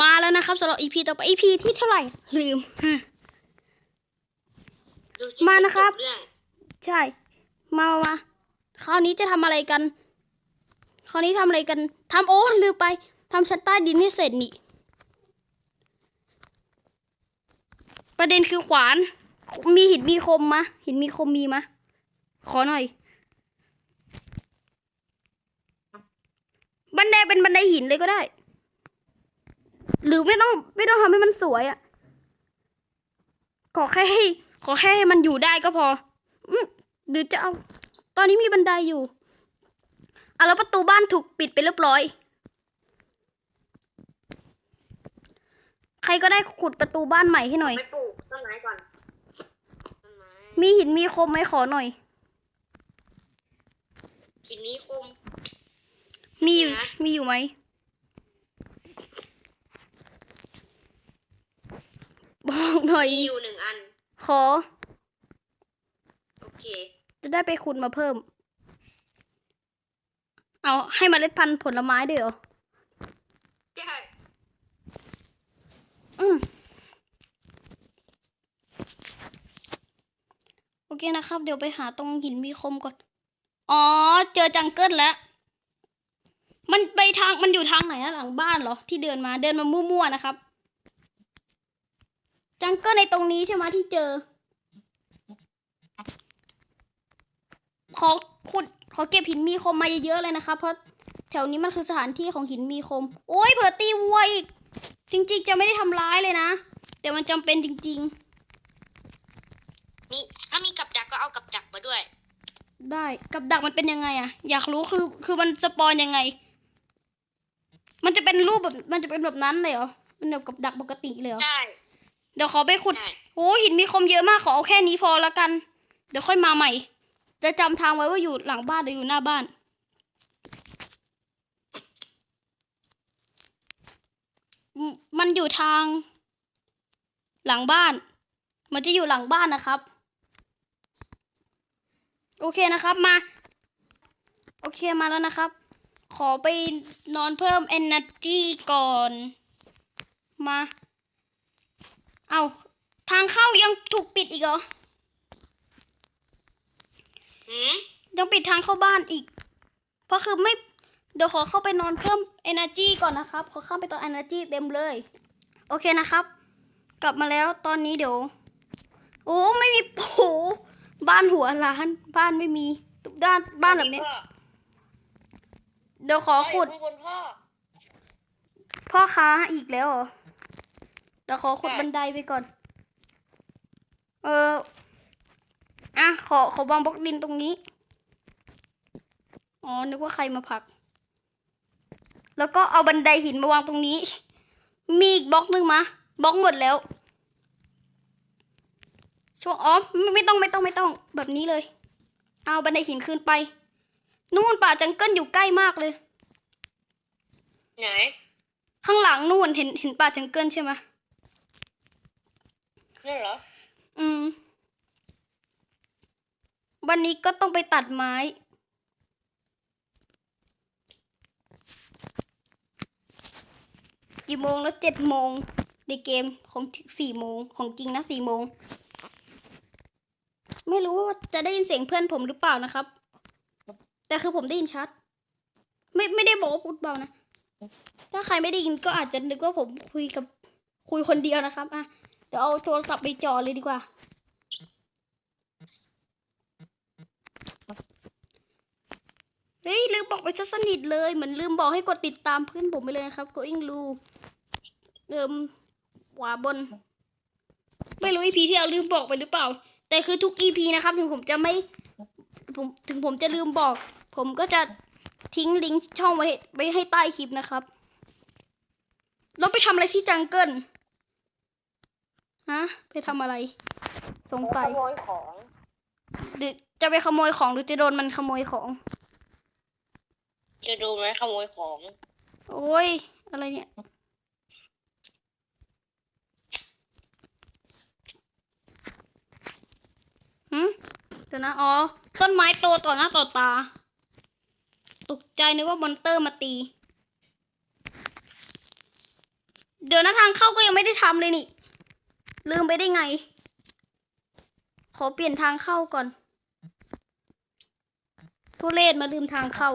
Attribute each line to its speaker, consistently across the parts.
Speaker 1: มาแล้วนะครับสำหรับ EP ต่อไป EP ที่เท่าไหร่ลืมฮะ
Speaker 2: ดูที่
Speaker 1: มานะครับ
Speaker 2: จเรื่อง
Speaker 1: ใช่มามามาคราวนี้จะทำอะไรกัน คราวนี้ทำอะไรกันทำโอ้ลืมไปทำชั้นใต้ดินให้เสร็จนี่ประเด็นคือขวาน มีหินมีคมมะหินมีคมมีมะขอหน่อย บันไดเป็นบันไดหินเลยก็ได้ หรือไม่ต้องไม่ต้องทำให้มันสวยอะขอแค่ให้ขอแค่ให้มันอยู่ได้ก็พออืมหรือจะเอา ตอนนี้มีบันไดอยู่อะแล้วประตูบ้านถูกปิดไปเรียบร้อย ใครก็ได้ขุดประตูบ้านใหม่ให้หน่อย
Speaker 2: ไปปลูกต้นไม้ก่อนต้นไม้
Speaker 1: มีหินมีคมไหมขอหน่อย
Speaker 2: หินนี้คม
Speaker 1: มีอยู่
Speaker 2: นะ
Speaker 1: มีอยู่ไหม บอกหน่อย
Speaker 2: มีอยู่หนึ่งอัน
Speaker 1: ขอ
Speaker 2: โอเค
Speaker 1: จะได้ไปขุดมาเพิ่ม เอาให้เมล็ดพันธุ์ผลไม้ด้วยเหรอ
Speaker 2: ใช่
Speaker 1: อืมโอเคนะครับ เดี๋ยวไปหาตรงหินมีคมก่อน อ๋อ เจอจังเกิลแล้ว มันไปทางมันอยู่ทางไหนอะหลังบ้านเหรอ ที่เดินมาเดินมามั่วๆนะครับ จังเกิลในตรงนี้ใช่ไหมที่เจอ ขอขุดขอเก็บหินมีคมมาเยอะๆเลยนะครับเพราะแถวนี้มันคือสถานที่ของหินมีคม โอ้ยเผื่อตีวัวอีก จริง ๆ จะไม่ได้ทำร้ายเลยนะ แต่มันจำเป็นจริง
Speaker 2: มีถ้ามีกับดักก็เอากับดักมาด้วย
Speaker 1: ๆได้กับดักมันเป็นยังไงอะอยากรู้คือคือมันสปอนยังไง มันจะเป็นรูปแบบมันจะเป็นแบบนั้นเลยเหรอมันแบบกับดักปกติเลยเหรอ
Speaker 2: ใช่
Speaker 1: เดี๋ยวขอไปขุด
Speaker 2: ใช่
Speaker 1: โอ้หินมีคมเยอะมากขอเอาแค่นี้พอแล้วกัน เดี๋ยวค่อยมาใหม่ จะจำทางไว้ว่าอยู่หลังบ้านหรืออยู่หน้าบ้านมมันอยู่ทาง หลังบ้าน มันจะอยู่หลังบ้านนะครับ โอเคนะครับมา โอเคมาแล้วนะครับ ขอไปนอนเพิ่ม energy ก่อน มา เอาทางเข้ายังถูกปิดอีกเหรอ
Speaker 2: หืม
Speaker 1: ยังปิดทางเข้าบ้านอีก เพราะคือไม่ เดี๋ยวขอเข้าไปนอนเพิ่ม energy ก่อนนะครับ ขอเข้าไปตอน energy เต็มเลย โอเคนะครับ กลับมาแล้วตอนนี้เดี๋ยว โอ้ไม่มีโอ้โหบ้านหัวล้าน บ้านไม่มีด้านบ้านแบบเนี้ย
Speaker 2: พ่อ
Speaker 1: เดี๋ยวขอขุด
Speaker 2: ข้างบนพ่อ
Speaker 1: พ่อค้าอีกแล้วเหรอ เดี๋ยวขอขุด
Speaker 2: ใช่
Speaker 1: บันไดไปก่อน เอออะขอขอวางบล็อกดินตรงนี้ อ๋อ นึกว่าใครมาผลัก แล้วก็เอาบันไดหินมาวางตรงนี้ มีอีกบล็อกหนึ่งมาบล็อกหมดแล้ว ช่วงอ๋อไม่ไม่ต้องไม่ต้องไม่ต้อง แบบนี้เลย เอาบันไดหินขึ้นไป นู่นป่าจังเกิลอยู่ใกล้มากเลย
Speaker 2: ไหน
Speaker 1: ข้างหลังนู่นเห็นเห็นป่าจังเกิลใช่ไหม
Speaker 2: นั่นเหรอ
Speaker 1: อืม วันนี้ก็ต้องไปตัดไม้ กี่โมงแล้วเจ็ดโมง ในเกมของสี่โมงของจริงนะสี่โมง ไม่รู้ว่าจะได้ยินเสียงเพื่อนผมหรือเปล่านะครับ แต่คือผมได้ยินชัด ไม่ไม่ได้บอกว่าพูดเบานะ ถ้าใครไม่ได้ยินก็อาจจะนึกว่าผมคุยกับคุยคนเดียวนะครับ อะ เดี๋ยวเอาโทรศัพท์ไปจอเลยดีกว่า เฮ้ย ลืมบอกไปซะสนิทเลย เหมือนลืมบอกให้กดติดตามเพื่อนผมไปเลยนะครับ going ลูเริ่มขวาบน ไม่รู้ EP ที่เราลืมบอกไปหรือเปล่า แต่คือทุก EP นะครับ ถึงผมจะไม่ผมถึงผมจะลืมบอก ผมก็จะทิ้งลิงก์ช่องไว้ไว้ให้ใต้คลิปนะครับ เราไปทำอะไรที่จังเกิล ฮะ ไปทำอะไร สงสัย
Speaker 2: ขโมยของ
Speaker 1: หรือจะไปขโมยของหรือจะโดนมันขโมยของ
Speaker 2: จะดูไหมขโมยของ
Speaker 1: โอ้ย อะไรเนี่ย หืมเดี๋ยวนะ อ๋อ ต้นไม้โตต่อหน้าต่อตา ตกใจนึกว่ามอนเตอร์มาตี เดี๋ยวนะทางเข้าก็ยังไม่ได้ทำเลยนี่ ลืมไปได้ไง ขอเปลี่ยนทางเข้าก่อน ทุเรศมาลืมทางเข้า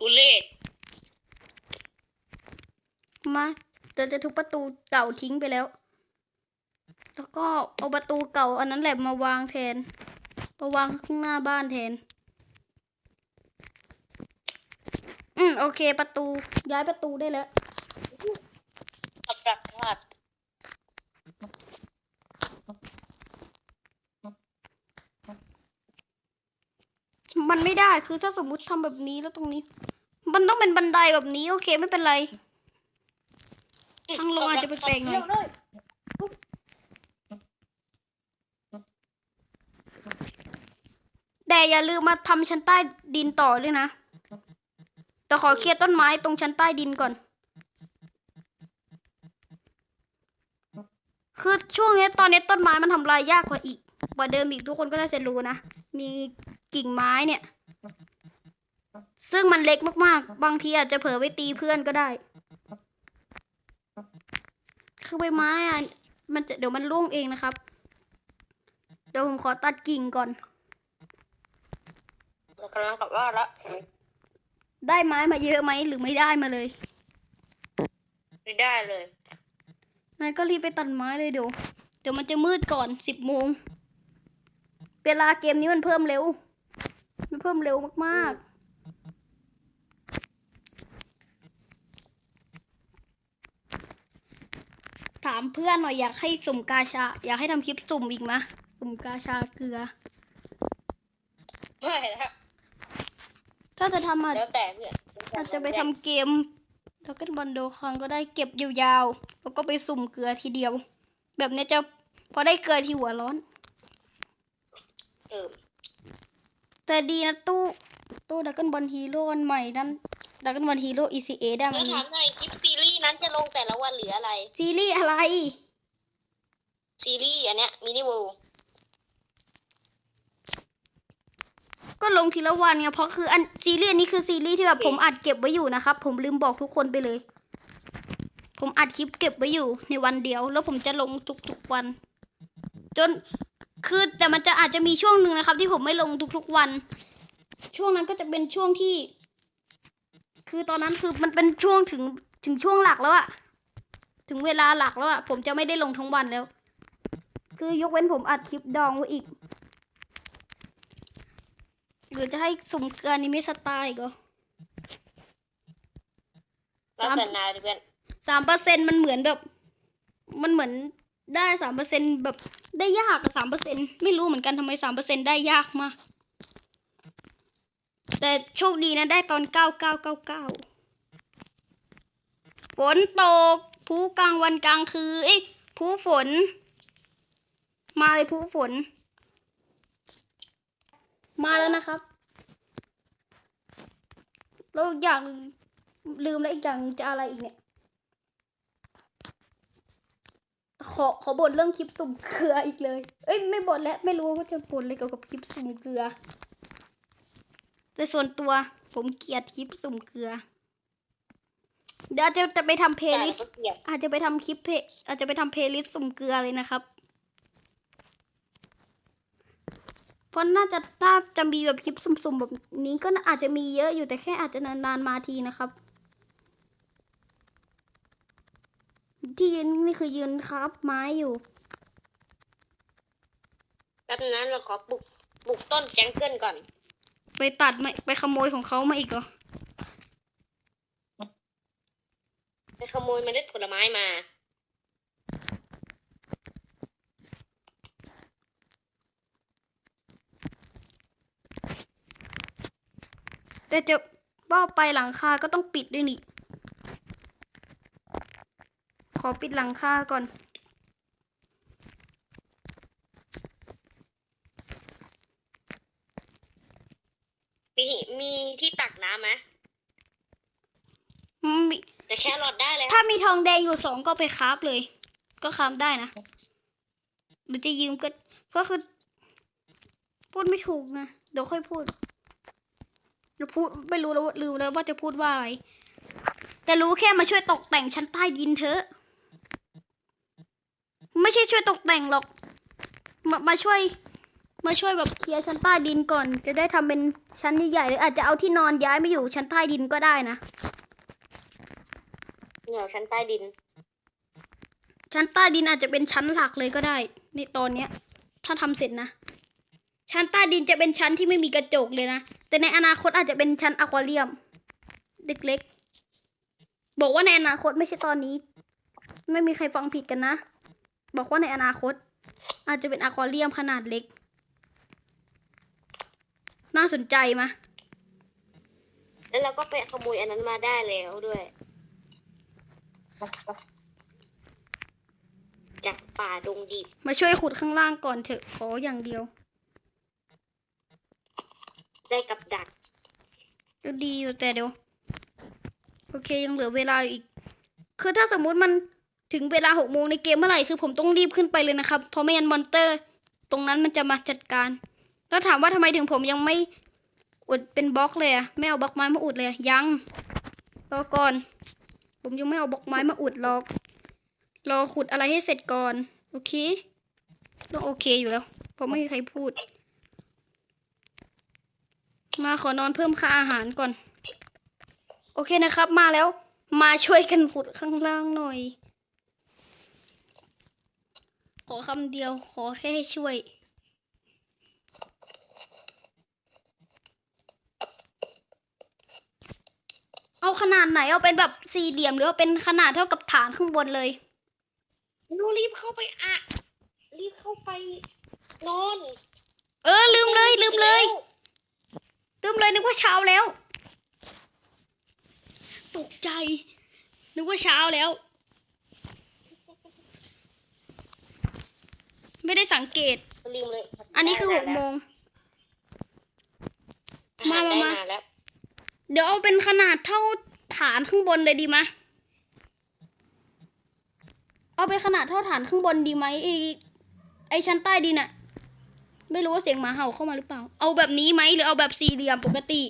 Speaker 2: กูเล่
Speaker 1: มาจะจะทุบประตูเก่าทิ้งไปแล้ว แล้วก็เอาประตูเก่าอันนั้นแหละมาวางแทน มาวางข้างหน้าบ้านแทน อืมโอเค ประตูย้ายประตูได้แล้ว
Speaker 2: กับดักขาด
Speaker 1: มันไม่ได้คือถ้าสมมุติทำแบบนี้แล้วตรงนี้ มันต้องเป็นบันไดแบบนี้ โอเคไม่เป็นไรทางลงอาจจะแปลกๆหน่อย
Speaker 2: เร็วๆ
Speaker 1: แต่อย่าลืมมาทำชั้นใต้ดินต่อด้วยนะแต่ขอเคลียร์ต้นไม้ตรงชั้นใต้ดินก่อน คือช่วงนี้ตอนนี้ต้นไม้มันทำลายยากกว่าอีกกว่าเดิมอีกทุกคนก็น่าจะรู้นะ มี กิ่งไม้เนี่ย ซึ่งมันเล็กมากๆ บางทีอาจจะเผลอไปตีเพื่อนก็ได้ คือใบไม้อะมันจะเดี๋ยวมันร่วงเองนะครับ เดี๋ยวผมขอตัดกิ่งก่อน
Speaker 2: เรากำลังกลับว่านละ
Speaker 1: ได้ไม้มาเยอะไหมหรือไม่ได้มาเลย
Speaker 2: ไม่ได้เลย
Speaker 1: งั้นก็รีบไปตัดไม้เลยเดี๋ยวเดี๋ยวมันจะมืดก่อนสิบโมง เวลาเกมนี้มันเพิ่มเร็วมันเพิ่มเร็วมากๆ ถามเพื่อนหน่อยอยากให้สุ่มกาชา อยากให้ทำคลิปสุ่มอีกไหมะสุ่มกาชาเกลือ
Speaker 2: ไม่แล้ว
Speaker 1: ถ้าจะทำอาจ
Speaker 2: แล้วแต่เพื่อน
Speaker 1: อาจจะไปทำเกมแล้วก็บอลโดคังก็ได้เก็บยาวๆ แล้วก็ไปสุ่มเกลือทีเดียว แบบเนี้ยจะพอได้เกลือที่หัวร้อน
Speaker 2: เออ
Speaker 1: แต่ดีนะตู้ตู้ดักกันบอลฮีโร่อันใหม่นั้นดักกันบอลฮีโร่ ECA ได้
Speaker 2: แล้
Speaker 1: มั
Speaker 2: วนถามหน่อยคลิปซีรีส์นั้นจะลงแต่ละวันหรืออะไร
Speaker 1: ซีรีส์อะไร
Speaker 2: ซีรีส์อันเนี้ยมินิเวล
Speaker 1: ก็ลงทีละวันไงเพราะคืออันซีรีส์อันนี้คือซีรีส์ที่แบบผมอัดเก็บไว้อยู่นะครับ ผมลืมบอกทุกคนไปเลย ผมอัดคลิปเก็บไว้อยู่ในวันเดียว แล้วผมจะลงทุกๆวัน จน คือแต่มันจะอาจจะมีช่วงหนึ่งนะครับ ที่ผมไม่ลงทุกๆวัน ช่วงนั้นก็จะเป็นช่วงที่ คือตอนนั้นคือมันเป็นช่วงถึงถึงช่วงหลักแล้วอะถึงเวลาหลักแล้วอะผมจะไม่ได้ลงทั้งวันแล้ว คือยกเว้นผมอัดคลิปดองไว้อีกหรือจะให้สุ่มเกลือนี้ไม่สไตล์อีก็
Speaker 2: แล้วแต่นายเพื่อน
Speaker 1: สามเปอร์เซ็นมันเหมือนแบบ มันเหมือน ได้สามเปอร์เซ็นแบบได้ยากอะสามเปอร์เซ็นไม่รู้เหมือนกันทำไมสามเปอร์เซ็นได้ยากมาก แต่โชคดีนะได้ตอนเก้าเก้าเก้าเก้าฝนตกผู้กลางวันกลางคืนเอ้ยผู้ฝน มาเลยผู้ฝน มาแล้วนะครับแล้วอย่างลืมแล้วอีกอย่างจะอะไรอีกเนี่ย ขอขอบ่นเรื่องคลิปสุ่มเกลืออีกเลย เอ้ยไม่บ่นแล้วไม่รู้ว่าจะบ่นอะไรเกี่ยวกับคลิปสุ่มเกลือ แต่ส่วนตัวผมเกลียดคลิปสุ่มเกลือ เดี๋ยวอาจจะจะไปทำเพลย์
Speaker 2: แต่
Speaker 1: ลิส
Speaker 2: ก็เกลียด
Speaker 1: อาจจะไปทำคลิปเพจอาจจะไปทำเพลย์ลิสต์สุ่มเกลือเลยนะครับเพราะน่าจะถ้าจะมีแบบคลิปสุ่มๆแบบนี้ก็อาจจะมีเยอะอยู่แต่แค่อาจจะนานๆมาทีนะครับ ที่ยืนนี่คือยืนครับไม้อยู่
Speaker 2: แป๊บนั้นเราขอปลุกปลุกต้นแจงเกิลก่อน
Speaker 1: ไปตัดมาไปขโมยของเขามาอีกเหรอ
Speaker 2: ไปขโมยเมล็ดผลไม้มา
Speaker 1: แต่จะว่าไปหลังคาก็ต้องปิดด้วยนี่ข อปิดหลังคาก่อน
Speaker 2: มีมีที่ตักน้ำไหม
Speaker 1: มี
Speaker 2: แต่แค่รอดได้เลย
Speaker 1: ถ้ามีทองแดงอยู่สองก็ไปคราฟเลย ก็คราฟได้นะหรือจะยืมก็ก็คือ พูดไม่ถูกไงเดี๋ยวค่อยพูดเดี๋ยวพูดไม่รู้แล้วว่าลืมแล้วว่าจะพูดว่าอะไร แต่รู้แค่มาช่วยตกแต่งชั้นใต้ดินเถอะ ไม่ใช่ช่วยตกแต่งหรอก มามาช่วย มาช่วยแบบเคลียร์ชั้นใต้ดินก่อน จะได้ทำเป็นชั้นใหญ่ๆหรืออาจจะเอาที่นอนย้ายมาอยู่ชั้นใต้ดินก็ได้นะ
Speaker 2: เหนือชั้นใต้ดิน
Speaker 1: ชั้นใต้ดินอาจจะเป็นชั้นหลักเลยก็ได้ ในตอนเนี้ย ถ้าทำเสร็จนะ ชั้นใต้ดินจะเป็นชั้นที่ไม่มีกระจกเลยนะ แต่ในอนาคตอาจจะเป็นชั้นอควาเรียมเล็กๆบอกว่าในอนาคตไม่ใช่ตอนนี้ ไม่มีใครฟังผิดกันนะ บอกว่าในอนาคต อาจจะเป็นอควาเรียมขนาดเล็ก น่าสนใจมะ
Speaker 2: แล้วเราก็ไปขโมยอันนั้นมาได้แล้วด้วย จากป่าดงดิบ
Speaker 1: มาช่วยขุดข้างล่างก่อนเถอะขออย่างเดียว
Speaker 2: ได้กับดัก
Speaker 1: ก็ดีอยู่แต่เดี๋ยว โอเคยังเหลือเวลาอีก คือถ้าสมมุติมัน ถึงเวลาหกโมงในเกมเมื่อไหร่คือผมต้องรีบขึ้นไปเลยนะครับ เพราะไม่งั้นมอนเตอร์ ตรงนั้นมันจะมาจัดการ แล้วถามว่าทำไมถึงผมยังไม่อุดเป็นบล็อกเลยอะไม่เอาบล็อกไม้มาอุดเลยยังรอก่อน ผมยังไม่เอาบล็อกไม้มาอุดหรอกรอขุดอะไรให้เสร็จก่อน โอเคต้องโอเคอยู่แล้ว เพราะไม่มีใครพูด มาขอนอนเพิ่มค่าอาหารก่อน โอเคนะครับ มาแล้ว มาช่วยกันขุดข้างล่างหน่อย ขอคำเดียวขอแค่ให้ช่วย เอาขนาดไหนเอาเป็นแบบสี่เหลี่ยมหรือเอาเป็นขนาดเท่ากับฐานข้างบนเลย
Speaker 2: หนูรีบเข้าไปอะรีบเข้าไปนอน
Speaker 1: เออ ลืมเลย ลืมเลย ลืมเลยนึกว่าเช้าแล้ว ตกใจ นึกว่าเช้าแล้ว ไม่ได้สังเกต
Speaker 2: ลืมเลย
Speaker 1: อันนี้คือหกโมงมา
Speaker 2: มา
Speaker 1: มา
Speaker 2: มา
Speaker 1: มา
Speaker 2: แล้ว
Speaker 1: เดี๋ยวเอาเป็นขนาดเท่าฐานข้างบนเลยดีมะ เอาเป็นขนาดเท่าฐานข้างบนดีไหมไอไอชั้นใต้ดินอะไม่รู้ว่าเสียงหมาเห่าเข้ามาหรือเปล่า เอาแบบนี้ไหมหรือเอาแบบสี่เหลี่ยมปกติ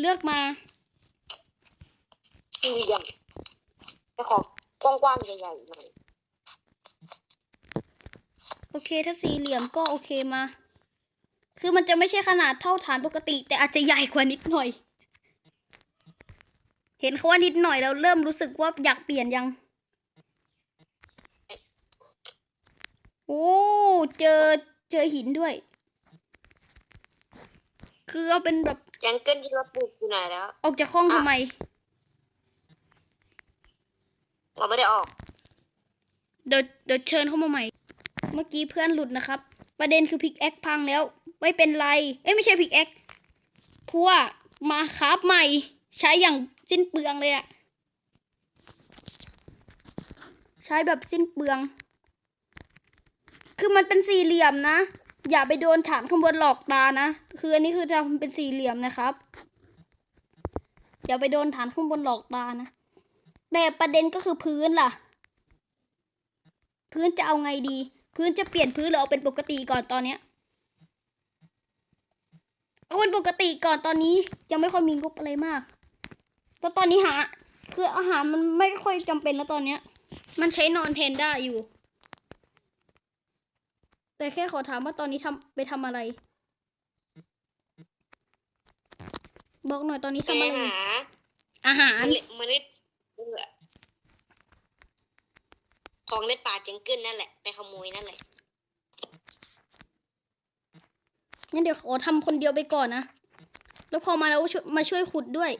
Speaker 1: เลือกมา
Speaker 2: สี่เหลี่ยมแต่ของกว้างๆใหญ่ๆหน่อย
Speaker 1: โอเคถ้าสี่เหลี่ยมก็โอเคมา คือมันจะไม่ใช่ขนาดเท่าฐานปกติ แต่อาจจะใหญ่กว่านิดหน่อย เห็นเขาว่านิดหน่อยแล้วเริ่มรู้สึกว่าอยากเปลี่ยนยัง โอ้เจอเจอหินด้วย คือเอาเป็นแบบ
Speaker 2: ยังเกิลที่เราปลูกอยู่ไหนแล้ว
Speaker 1: ออกจากห้องทำไม
Speaker 2: เราไม่ได้ออก
Speaker 1: เดี๋ยวเดี๋ยวเชิญเข้ามาใหม่ เมื่อกี้เพื่อนหลุดนะครับ ประเด็นคือพิกแอคพังแล้ว ไม่เป็นไร เอ้ยไม่ใช่พิกแอคพัวมาครับใหม่ ใช้อย่างสิ้นเปลืองเลยอะใช้แบบสิ้นเปลือง คือมันเป็นสี่เหลี่ยมนะ อย่าไปโดนฐานข้างบนหลอกตานะ คืออันนี้คือทำเป็นสี่เหลี่ยมนะครับ อย่าไปโดนฐานข้างบนหลอกตานะ แต่ประเด็นก็คือพื้นล่ะ พื้นจะเอาไงดี พื้นจะเปลี่ยนพื้นหรือเอาเป็นปกติก่อนตอนเนี้ยเอาเป็นปกติก่อนตอนนี้ยังไม่ค่อยมีงบอะไรมากเพราะตอนนี้หา คืออาหารมันไม่ค่อยจำเป็นแล้วตอนเนี้ย มันใช้นอนแทนได้อยู่ แต่แค่ขอถามว่าตอนนี้ทำไปทำอะไร บอกหน่อยตอนนี้
Speaker 2: ไป
Speaker 1: ทำอะไรอยู่
Speaker 2: หา
Speaker 1: อาหาร
Speaker 2: เมล็ดเมล็ดเบื่อ ของในป่าจังเกิลนั่นแหละ ไปขโมยนั่นแหละ
Speaker 1: งั้นเดี๋ยวขอทำคนเดียวไปก่อนนะ แล้วพอมาแล้วช่วยมาช่วยขุดด้วย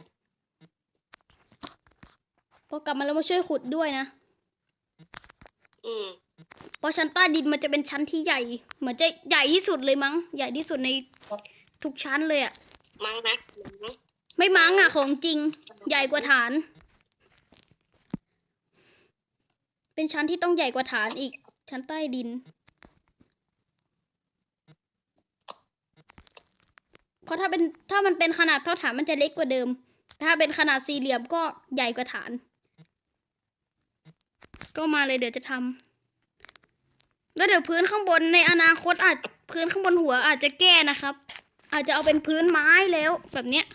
Speaker 1: พอกลับมาแล้วมาช่วยขุดด้วยนะ
Speaker 2: อืม
Speaker 1: เพราะชั้นใต้ดินมันจะเป็นชั้นที่ใหญ่ เหมือนจะใหญ่ที่สุดเลยมั้ง ใหญ่ที่สุดในทุกชั้นเลยอะ
Speaker 2: มั้งนะมั้งนะ
Speaker 1: ไม่มั้งอะของจริง ใหญ่กว่าฐาน เป็นชั้นที่ต้องใหญ่กว่าฐานอีก ชั้นใต้ดินเพราะถ้าเป็นถ้ามันเป็นขนาดเท่าฐานมันจะเล็กกว่าเดิม ถ้าเป็นขนาดสี่เหลี่ยมก็ใหญ่กว่าฐาน ก็มาเลยเดี๋ยวจะทำแล้วเดี๋ยวพื้นข้างบนในอนาคตอาจพื้นข้างบนหัวอาจจะแก้นะครับ อาจจะเอาเป็นพื้นไม้แล้วแบบเนี้ย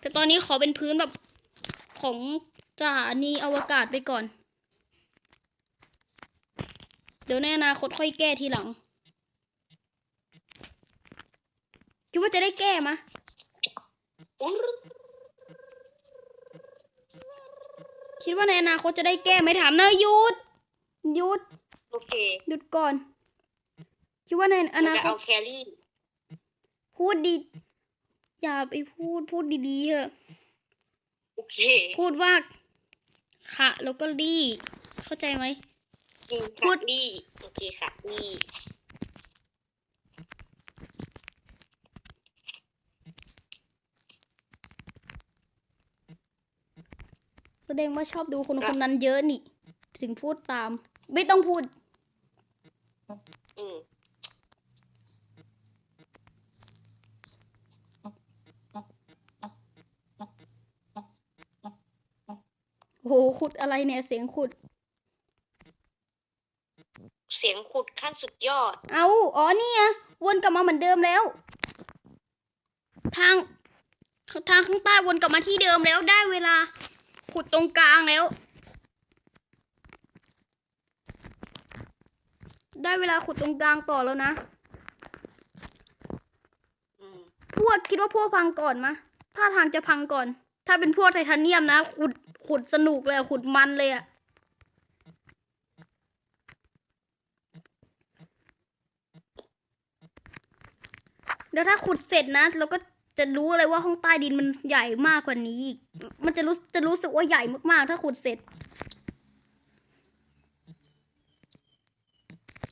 Speaker 1: แต่ตอนนี้ขอเป็นพื้นแบบของสถานีอวกาศไปก่อน เดี๋ยวในอนาคตค่อยแก้ทีหลัง คิดว่าจะได้แก้มะคิดว่าในอนาคตจะได้แก้ไหมถามเนยหยุดหยุด
Speaker 2: โอเค
Speaker 1: หยุดก่อน คิดว่าในอ
Speaker 2: เรา
Speaker 1: นา
Speaker 2: จะ
Speaker 1: ค
Speaker 2: เอา
Speaker 1: ต
Speaker 2: แครี่
Speaker 1: พูดดี อย่าไปพูดพูดดีๆเถอะ
Speaker 2: โอเค
Speaker 1: พูดว่าค่ะแล้วก็รีเข้าใจไหม
Speaker 2: อืม
Speaker 1: พูด
Speaker 2: นี่โอเคค่ะนี่
Speaker 1: แสดงว่าชอบดูคนคนนั้นเยอะนี่ ถึงพูดตาม ไม่ต้องพูดโอื
Speaker 2: ม
Speaker 1: โหขุดอะไรเนี่ยเสียงขุด
Speaker 2: เสียงขุดขั้นสุดยอด
Speaker 1: เอาอ๋อนี่ไงวนกลับมาเหมือนเดิมแล้ว ทาง ทางข้างใต้วนกลับมาที่เดิมแล้วได้เวลา ขุดตรงกลางแล้ว ได้เวลาขุดตรงกลางต่อแล้วนะพวกคิดว่าพวกพังก่อนมะถ้าทางจะพังก่อน ถ้าเป็นพวกไทเทเนียมนะ ขุดขุดสนุกเลยขุดมันเลยอะ แล้วถ้าขุดเสร็จนะ เราก็จะรู้เลยว่าห้องใต้ดินมันใหญ่มากกว่านี้อีก มันจะรู้จะรู้สึกว่าใหญ่มากๆ ถ้าขุดเสร็จ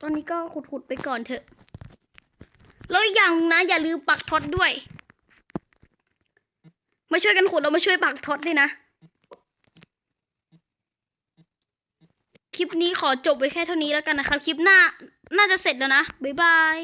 Speaker 1: ตอนนี้ก็ขุดๆไปก่อนเถอะ แล้วอีกอย่างนะอย่าลืมปักท็อตด้วย มาช่วยกันขุดเรามาช่วยปักท็อตด้วยนะ คลิปนี้ขอจบไว้แค่เท่านี้แล้วกันนะครับ คลิปหน้าน่าจะเสร็จแล้วนะ บ๊ายบาย